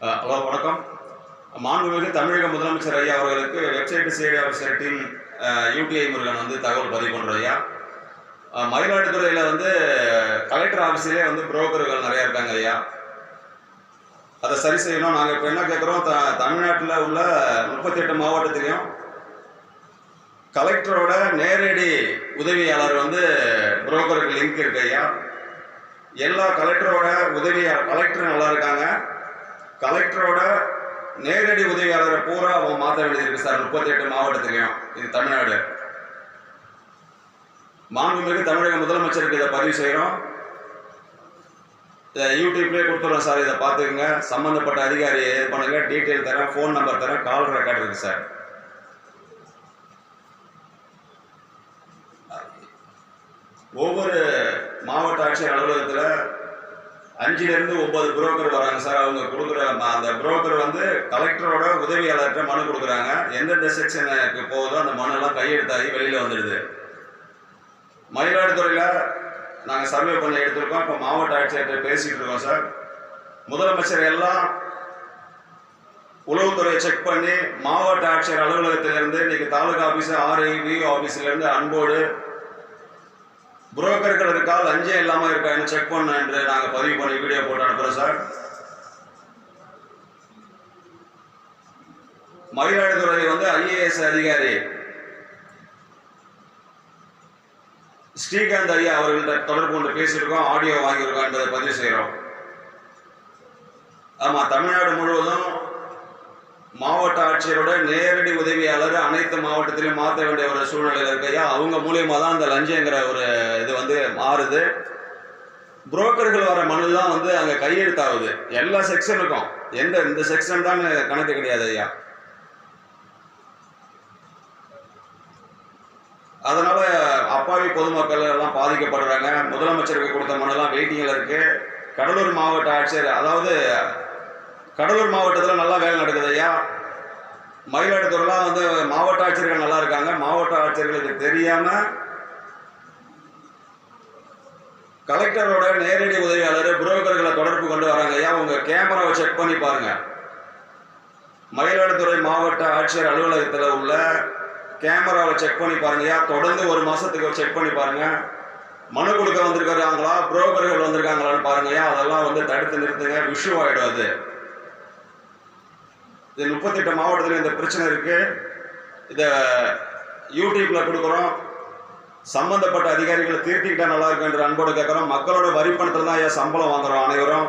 Hello வணக்கம். மாண்புமிகு தமிழக முதலமைச்சர் ஐயா அவர்களுக்கு வெப்சைட் சேடி ஆஃபீஸர் யூடிஐ முருகன் வந்து தகவல் பதிவு பண்ணுற ஐயா. மயிலாடுதுறையில் வந்து கலெக்டர் ஆஃபீஸிலே வந்து புரோக்கர்கள் நிறையா இருக்காங்க ஐயா. அதை சரி செய்யணும். நாங்கள் இப்போ என்ன கேட்குறோம் த தமிழ்நாட்டில் உள்ள முப்பத்தி எட்டு மாவட்டத்திலையும் கலெக்டரோட நேரடி உதவியாளர் வந்து புரோக்கருக்கு லிங்க் இருக்கு ஐயா. எல்லா கலெக்டரோட உதவியாளர் கலெக்டர் நல்லா இருக்காங்க. கலெக்டரோட நேரடி உதவியாளரை பூரா அவங்க மாற்ற வேண்டியது சார். முப்பத்தெட்டு மாவட்டத்திலையும். இது தமிழ்நாடு. மாண்புமிகு தமிழக முதலமைச்சருக்கு இதை பதிவு செய்கிறோம் இதை யூடியூப்லேயே கொடுத்துட்றோம் சார். இதை பார்த்துக்குங்க. சம்மந்தப்பட்ட அதிகாரி இது பண்ணுங்க. டீட்டெயில் தரேன். ஃபோன் நம்பர் தரேன். கால் ரெக்கார்ட் இருக்கு சார். ஒவ்வொரு மாவட்ட ஆட்சியர் அலுவலகத்தில் அஞ்சுலேருந்து ஒன்பது புரோக்கர் வராங்க சார். அவங்க கொடுக்குற ம- அந்த புரோக்கர் வந்து கலெக்டரோட உதவியாளர்கிட்ட மனு கொடுக்குறாங்க. எந்தெந்த செக்ஷனுக்கு போகுதோ அந்த மனுலாம் கையெழுத்தாகி வெளியில் வந்துடுது. மயிலாடுதுறையில் நாங்கள் சர்வே பண்ணி எடுத்திருக்கோம். இப்போ மாவட்ட ஆட்சியர்கிட்ட பேசிகிட்டு இருக்கோம் சார். முதலமைச்சர் எல்லாம் உளவுத்துறையை செக் பண்ணி மாவட்ட ஆட்சியர் அலுவலகத்திலிருந்து இன்னைக்கு தாலுகா ஆஃபீஸு ஆர்ஐ விஓ ஆஃபீஸ்லேருந்து அன்போடு புரோக்கர்கள் இருக்கா லஞ்சம் இல்லாமல் இருக்கான்னு செக் பண்ண என்று நாங்கள் பதிவு பண்ணி வீடியோ போட்டு அனுப்புகிறோம் சார் மயிலாடுதுறை வந்து ஐஏஎஸ் அதிகாரி. ஸ்ரீகாந்த் ஐயா அவர்கள்ட்ட தொடர்பு கொண்டு பேசியிருக்கோம் ஆடியோ வாங்கியிருக்கோம் என்பதை பதிவு செய்கிறோம். ஆமாம் தமிழ்நாடு முழுவதும் மாவட்ட ஆட்சியரோட நேரடி உதவியாளர் அனைத்து மாவட்டத்திலையும் மாற்ற வேண்டிய ஒரு சூழ்நிலையில் இருக்கையா அவங்க மூலியமாக தான் அந்த லஞ்சங்கிற ஒரு இது வந்து மாறுது. புரோக்கர்கள் வர மனு வந்து அங்கே கையெழுத்தாகுது. எல்லா செக்ஷனுக்கும் எந்த இந்த செக்ஷன் தான் கணக்கு கிடையாது ஐயா. அதனால அப்பாவி பொதுமக்கள் எல்லாம் பாதிக்கப்படுறாங்க. முதலமைச்சருக்கு கொடுத்த மனுலாம் வெயிட்டிங்கில் இருக்கு. கடலூர் மாவட்ட ஆட்சியர் அதாவது கடலூர் மாவட்டத்தில் நல்லா வேலை நடக்குது ஐயா. மயிலாடுதுறைலாம் வந்து மாவட்ட ஆட்சியர்கள் நல்லா இருக்காங்க. மாவட்ட ஆட்சியர்களுக்கு தெரியாமல் கலெக்டரோட நேரடி உதவியாளர் புரோக்கர்களை தொடர்பு கொண்டு வராங்க ஐயா. உங்கள் கேமராவை செக் பண்ணி பாருங்க. மயிலாடுதுறை மாவட்ட ஆட்சியர் அலுவலகத்தில் உள்ள கேமராவை செக் பண்ணி பாருங்க ஐயா. தொடர்ந்து ஒரு மாதத்துக்கு செக் பண்ணி பாருங்க. மனு கொடுக்க வந்திருக்காங்களா? புரோக்கர்கள் வந்திருக்காங்களான்னு பாருங்க ஐயா. அதெல்லாம் வந்து தடுத்து நிறுத்துங்க. விஷு ஆயிடும் அது. இது முப்பத்தெட்டு மாவட்டத்தில் இந்த பிரச்சனை இருக்குது இதை யூடியூப்பில் கொடுக்குறோம். சம்மந்தப்பட்ட அதிகாரிகளை தீர்த்திக்கிட்டால் நல்லா இருக்குன்ற அன்போடு கேட்குறோம். மக்களோட வரி பணத்தில் தான் ஏன் சம்பளம் வாங்குறோம் அனைவரும்.